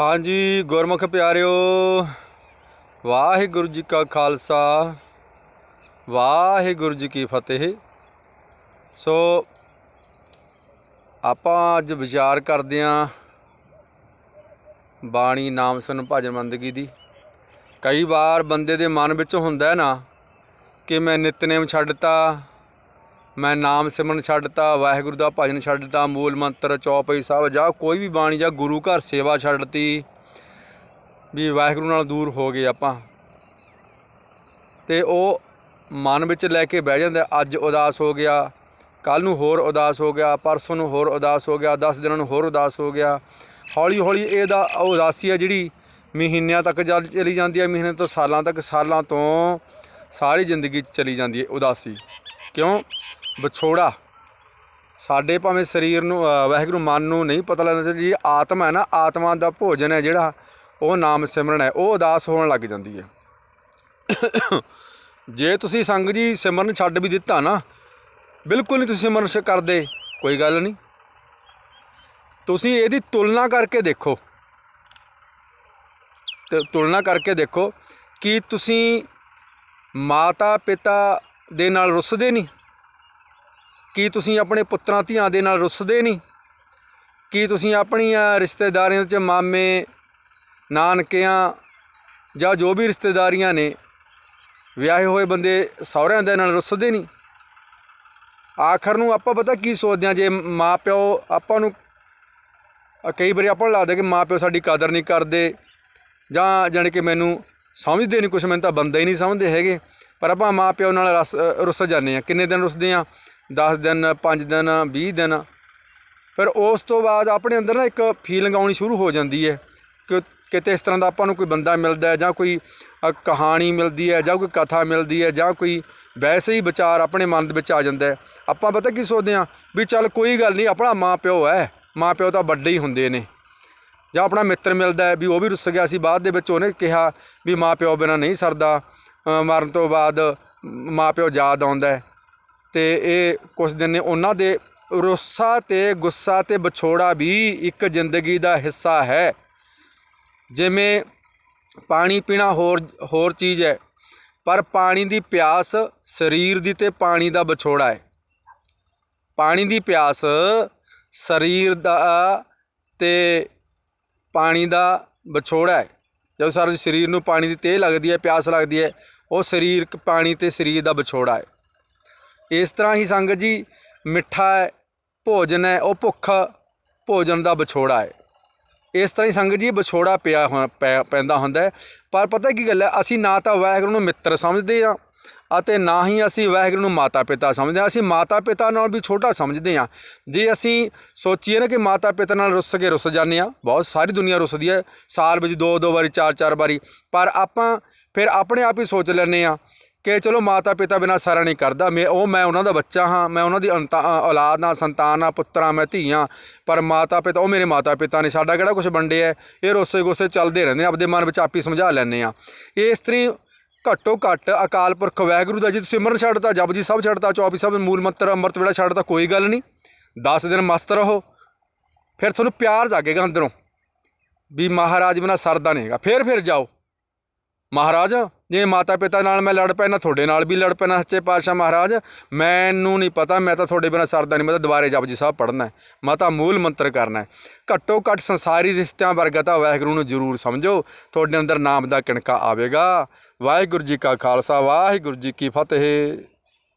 ਹਾਂਜੀ, ਗੁਰਮੁਖ ਪਿਆਰਿਓ, ਵਾਹਿਗੁਰੂ ਜੀ ਕਾ ਖਾਲਸਾ, ਵਾਹਿਗੁਰੂ ਜੀ ਕੀ ਫਤਿਹ। ਸੋ, ਆਪਾਂ ਅੱਜ ਵਿਚਾਰ ਕਰਦੇ ਆਂ ਬਾਣੀ, ਨਾਮ, ਸੁਣ, ਭਜਨ ਬੰਦਗੀ ਦੀ। ਕਈ ਵਾਰ ਬੰਦੇ ਦੇ ਮਨ ਵਿੱਚ ਹੁੰਦਾ ਨਾ ਕਿ ਮੈਂ ਨਿਤਨੇਮ ਛੱਡਤਾ ਮੈਂ ਨਾਮ ਸਿਮਰਨ ਛੱਡਤਾ, ਵਾਹਿਗੁਰੂ ਦਾ ਭਜਨ ਛੱਡਤਾ, ਮੂਲ ਮੰਤਰ, ਚੌਪਈ ਸਾਹਿਬ ਜਾਂ ਕੋਈ ਵੀ ਬਾਣੀ ਜਾਂ ਗੁਰੂ ਘਰ ਸੇਵਾ ਛੱਡਤੀ ਵੀ ਵਾਹਿਗੁਰੂ ਨਾਲ ਦੂਰ ਹੋ ਗਏ ਆਪਾਂ। ਤੇ ਉਹ ਮਨ ਵਿੱਚ ਲੈ ਕੇ ਬਹਿ ਜਾਂਦਾ, ਅੱਜ ਉਦਾਸ ਹੋ ਗਿਆ ਕੱਲ ਨੂੰ ਹੋਰ ਉਦਾਸ ਹੋ ਗਿਆ, ਪਰਸੋਂ ਨੂੰ ਹੋਰ ਉਦਾਸ ਹੋ ਗਿਆ 10 ਦਿਨਾਂ ਨੂੰ ਹੋਰ ਉਦਾਸ ਹੋ ਗਿਆ। ਹੌਲੀ ਹੌਲੀ ਇਹਦਾ ਉਦਾਸੀ ਹੈ ਜਿਹੜੀ ਮਹੀਨਿਆਂ ਤੱਕ ਚੱਲ- ਚਲੀ ਜਾਂਦੀ ਹੈ ਮਹੀਨੇ ਤੋਂ ਸਾਲਾਂ ਤੱਕ, ਸਾਲਾਂ ਤੋਂ ਸਾਰੀ ਜ਼ਿੰਦਗੀ 'ਚ ਚਲੀ ਜਾਂਦੀ ਹੈ ਉਦਾਸੀ। ਕਿਉਂ? ਵਿਛੋੜਾ। ਸਾਡੇ ਭਾਵੇਂ ਸਰੀਰ ਨੂੰ ਵਾਹਿਗੁਰੂ ਮਨ ਨੂੰ ਨਹੀਂ ਪਤਾ ਲੱਗਦਾ, ਜਿਹੜੀ ਆਤਮਾ ਹੈ ਨਾ, ਆਤਮਾ ਦਾ ਭੋਜਨ ਹੈ ਜਿਹੜਾ, ਉਹ ਨਾਮ ਸਿਮਰਨ ਹੈ, ਉਹ ਉਦਾਸ ਹੋਣ ਲੱਗ ਜਾਂਦੀ ਹੈ। ਜੇ ਤੁਸੀਂ ਸੰਗ ਜੀ ਸਿਮਰਨ ਛੱਡ ਵੀ ਦਿੱਤਾ ਨਾ, ਬਿਲਕੁਲ ਨਹੀਂ ਤੁਸੀਂ ਸਿਮਰਨ ਕਰਦੇ, ਕੋਈ ਗੱਲ ਨਹੀਂ। ਤੁਸੀਂ ਇਹਦੀ ਤੁਲਨਾ ਕਰਕੇ ਦੇਖੋ। ਤੇ ਤੁਲਨਾ ਕਰਕੇ ਦੇਖੋ ਕਿ ਤੁਸੀਂ ਮਾਤਾ ਪਿਤਾ ਦੇ ਨਾਲ ਰੁੱਸਦੇ ਨਹੀਂ। ਕੀ ਤੁਸੀਂ ਆਪਣੇ ਪੁੱਤਰਾਂ ਧੀਆਂ ਦੇ ਨਾਲ ਰੁੱਸਦੇ ਨਹੀਂ? ਕੀ ਤੁਸੀਂ ਆਪਣੀਆਂ ਰਿਸ਼ਤੇਦਾਰੀਆਂ 'ਚ ਮਾਮੇ, ਨਾਨਕਿਆਂ ਜਾਂ ਜੋ ਵੀ ਰਿਸ਼ਤੇਦਾਰੀਆਂ ਨੇ, ਵਿਆਹੇ ਹੋਏ ਬੰਦੇ ਸਹੁਰਿਆਂ ਦੇ ਨਾਲ ਰੁੱਸਦੇ ਨਹੀਂ? ਆਖਰ ਨੂੰ ਆਪਾਂ ਪਤਾ ਕੀ ਸੋਚਦੇ ਹਾਂ? ਜੇ ਮਾਂ ਪਿਓ ਆਪਾਂ ਨੂੰ ਕਈ ਵਾਰੀ ਆਪਾਂ ਨੂੰ ਲੱਗਦਾ ਕਿ ਮਾਂ ਪਿਓ ਸਾਡੀ ਕਦਰ ਨਹੀਂ ਕਰਦੇ ਜਾਂ ਜਾਣੀ ਕਿ ਮੈਨੂੰ ਸਮਝਦੇ ਨਹੀਂ ਕੁਛ, ਮੈਨੂੰ ਤਾਂ ਬੰਦਾ ਹੀ ਨਹੀਂ ਸਮਝਦੇ ਹੈਗੇ। ਪਰ ਆਪਾਂ ਮਾਂ ਪਿਓ ਨਾਲ ਰਸ ਰੁੱਸ ਜਾਂਦੇ ਆ ਕਿੰਨੇ ਦਿਨ ਰੁੱਸਦੇ ਆ 10 ਦਿਨ 5 ਦਿਨ 20 ਦਿਨ। ਫਿਰ ਉਸ ਤੋਂ ਬਾਅਦ ਆਪਣੇ ਅੰਦਰ ਨਾ ਇੱਕ ਫੀਲਿੰਗ ਆਉਣੀ ਸ਼ੁਰੂ ਹੋ ਜਾਂਦੀ ਹੈ ਕਿ ਕਿਤੇ ਇਸ ਤਰ੍ਹਾਂ ਦਾ ਆਪਾਂ ਨੂੰ ਕੋਈ ਬੰਦਾ ਮਿਲਦਾ ਹੈ ਜਾਂ ਕੋਈ ਕਹਾਣੀ ਮਿਲਦੀ ਹੈ ਜਾਂ ਕੋਈ ਕਥਾ ਮਿਲਦੀ ਹੈ ਜਾਂ ਕੋਈ ਵੈਸੇ ਹੀ ਵਿਚਾਰ ਆਪਣੇ ਮਨ ਦੇ ਵਿੱਚ ਆ ਜਾਂਦਾ ਹੈ। ਆਪਾਂ ਪਤਾ ਕੀ ਸੋਚਦੇ ਹਾਂ ਵੀ ਚੱਲ ਕੋਈ ਗੱਲ ਨਹੀਂ, ਆਪਣਾ ਮਾਂ ਪਿਓ ਹੈ। ਮਾਂ ਪਿਓ ਤਾਂ ਵੱਡੇ ਹੀ ਹੁੰਦੇ ਨੇ। ਜਾਂ ਆਪਣਾ ਮਿੱਤਰ ਮਿਲਦਾ ਹੈ ਵੀ ਉਹ ਵੀ ਰੁੱਸ ਗਿਆ ਸੀ, ਬਾਅਦ ਦੇ ਵਿੱਚ ਉਹਨੇ ਕਿਹਾ ਵੀ ਮਾਂ ਪਿਓ ਬਿਨਾਂ ਨਹੀਂ ਸਰਦਾ। ਮਰਨ ਤੋਂ ਬਾਅਦ ਮਾਂ ਪਿਓ ਯਾਦ ਆਉਂਦਾ ਹੈ। ਤੇ ਇਹ ਕੁਝ ਦਿਨ ਨੇ ਉਹਨਾਂ ਦੇ ਰੁੱਸਾ ਤੇ ਗੁੱਸਾ ਤੇ ਵਿਛੋੜਾ ਵੀ ਇੱਕ ਜ਼ਿੰਦਗੀ ਦਾ ਹਿੱਸਾ ਹੈ। ਜਿਵੇਂ ਪਾਣੀ ਪੀਣਾ ਹੋਰ ਹੋਰ ਚੀਜ਼ ਹੈ, ਪਰ ਪਾਣੀ ਦੀ ਪਿਆਸ ਸਰੀਰ ਦੀ ਤੇ ਪਾਣੀ ਦਾ ਵਿਛੋੜਾ ਹੈ। ਪਾਣੀ ਦੀ ਪਿਆਸ ਸਰੀਰ ਦਾ ਤੇ ਪਾਣੀ ਦਾ ਵਿਛੋੜਾ ਹੈ। ਜਦੋਂ ਸਾਰੇ ਸਰੀਰ ਨੂੰ ਪਾਣੀ ਦੀ ਤੇਹ ਲੱਗਦੀ ਹੈ, ਪਿਆਸ ਲੱਗਦੀ ਹੈ, ਉਹ ਸਰੀਰਕ ਪਾਣੀ ਤੇ ਸਰੀਰ ਦਾ ਵਿਛੋੜਾ ਹੈ। ਇਸ ਤਰ੍ਹਾਂ ਹੀ ਸੰਗਤ ਜੀ, ਮਿੱਠਾ ਹੈ, ਭੋਜਨ ਹੈ, ਉਹ ਭੁੱਖ ਭੋਜਨ ਦਾ ਵਿਛੋੜਾ ਹੈ। ਇਸ ਤਰ੍ਹਾਂ ਹੀ ਸੰਗਤ ਜੀ ਵਿਛੋੜਾ ਪਿਆ ਹੋਇਆ- ਪੈ- ਪੈਂਦਾ ਹੁੰਦਾ ਪਰ ਪਤਾ ਕੀ ਗੱਲ ਹੈ, ਅਸੀਂ ਨਾ ਤਾਂ ਵਾਹਿਗੁਰੂ ਨੂੰ ਮਿੱਤਰ ਸਮਝਦੇ ਹਾਂ ਅਤੇ ਨਾ ਹੀ ਅਸੀਂ ਵਾਹਿਗੁਰੂ ਨੂੰ ਮਾਤਾ ਪਿਤਾ ਸਮਝਦੇ ਹਾਂ। ਅਸੀਂ ਮਾਤਾ ਪਿਤਾ ਨਾਲ ਵੀ ਛੋਟਾ ਸਮਝਦੇ ਹਾਂ। ਜੇ ਅਸੀਂ ਸੋਚੀਏ ਨਾ ਕਿ ਮਾਤਾ ਪਿਤਾ ਨਾਲ ਰੁੱਸ ਕੇ ਰੁੱਸ ਜਾਂਦੇ ਹਾਂ, ਬਹੁਤ ਸਾਰੀ ਦੁਨੀਆ ਰੁੱਸਦੀ ਹੈ। ਸਾਲ ਵਿੱਚ ਦੋ ਦੋ ਵਾਰੀ ਚਾਰ ਚਾਰ ਵਾਰੀ। ਪਰ ਆਪਾਂ ਫਿਰ ਆਪਣੇ ਆਪ ਹੀ ਸੋਚ ਲੈਂਦੇ ਹਾਂ ਕਿ ਚਲੋ ਮਾਤਾ ਪਿਤਾ ਬਿਨਾਂ ਸਾਰਾ ਨਹੀਂ ਕਰਦਾ। ਮੈਂ ਉਹ ਮੈਂ ਉਹਨਾਂ ਦਾ ਬੱਚਾ ਹਾਂ। ਮੈਂ ਉਹਨਾਂ ਦੀ ਅੰਤਾ- ਔਲਾਦ ਹਾਂ, ਸੰਤਾਨ ਹਾਂ, ਪੁੱਤਰਾਂ, ਮੈਂ ਧੀਆਂ ਪਰ ਮਾਤਾ ਪਿਤਾ ਉਹ ਮੇਰੇ ਮਾਤਾ ਪਿਤਾ ਨੇ ਸਾਡਾ ਕਿਹੜਾ ਕੁਝ ਵੰਡਿਆ ਹੈ? ਇਹ ਰੋਸੇ ਗੋਸੇ ਚੱਲਦੇ ਰਹਿੰਦੇ ਨੇ। ਆਪਦੇ ਮਨ ਵਿੱਚ ਆਪੀ ਸਮਝਾ ਲੈਂਦੇ ਆ ਇਸ ਤਰੀ ਘੱਟੋ ਘੱਟ ਅਕਾਲ ਪੁਰਖ ਵਾਹਿਗੁਰੂ ਦਾ, ਜੀ ਤੁਸੀਂ ਸਿਮਰਨ ਛੱਡਤਾ ਜਪਜੀ ਸਾਹਿਬ ਛੱਡਤਾ, ਚੌਪੀ ਸਾਹਿਬ ਮੂਲ ਮੰਤਰ ਅੰਮ੍ਰਿਤ ਵੇਲਾ ਛੱਡਤਾ, ਕੋਈ ਗੱਲ ਨਹੀਂ। 10 ਦਿਨ ਮਸਤ ਰਹੋ। ਫਿਰ ਤੁਹਾਨੂੰ ਪਿਆਰ ਜਾਗੇਗਾ ਅੰਦਰੋਂ। ਵੀ ਮਹਾਰਾਜ ਬਿਨਾਂ ਸਰਦਾ ਨਹੀਂ ਹੈਗਾ। ਫਿਰ ਫਿਰ ਜਾਓ। ਮਹਾਰਾਜ ਜੇ ਮਾਤਾ ਪਿਤਾ ਨਾਲ ਮੈਂ ਲੜ ਪੈਣਾ, ਤੁਹਾਡੇ ਨਾਲ ਵੀ ਲੜ ਪੈਣਾ, ਸੱਚੇ ਪਾਤਸ਼ਾਹ ਮਹਾਰਾਜ। ਮੈਨੂੰ ਨਹੀਂ ਪਤਾ, ਮੈਂ ਤਾਂ ਤੁਹਾਡੇ ਬਿਨਾਂ ਸਰਦਾ ਨਹੀਂ, ਮੈਂ ਤਾਂ ਦੁਬਾਰੇ ਜਪਜੀ ਸਾਹਿਬ ਪੜ੍ਹਨਾ ਹੈ। ਮੈਂ ਤਾਂ ਮੂਲ ਮੰਤਰ ਕਰਨਾ ਘੱਟੋ ਘੱਟ ਸੰਸਾਰੀ ਰਿਸ਼ਤਿਆਂ ਵਰਗਾ ਤਾਂ ਵਾਹਿਗੁਰੂ ਨੂੰ ਜ਼ਰੂਰ ਸਮਝੋ। ਤੁਹਾਡੇ ਅੰਦਰ ਨਾਮ ਦਾ ਕਿਣਕਾ ਆਵੇਗਾ। ਵਾਹਿਗੁਰੂ ਜੀ ਕਾ ਖਾਲਸਾ, ਵਾਹਿਗੁਰੂ ਜੀ ਕੀ ਫਤਿਹ।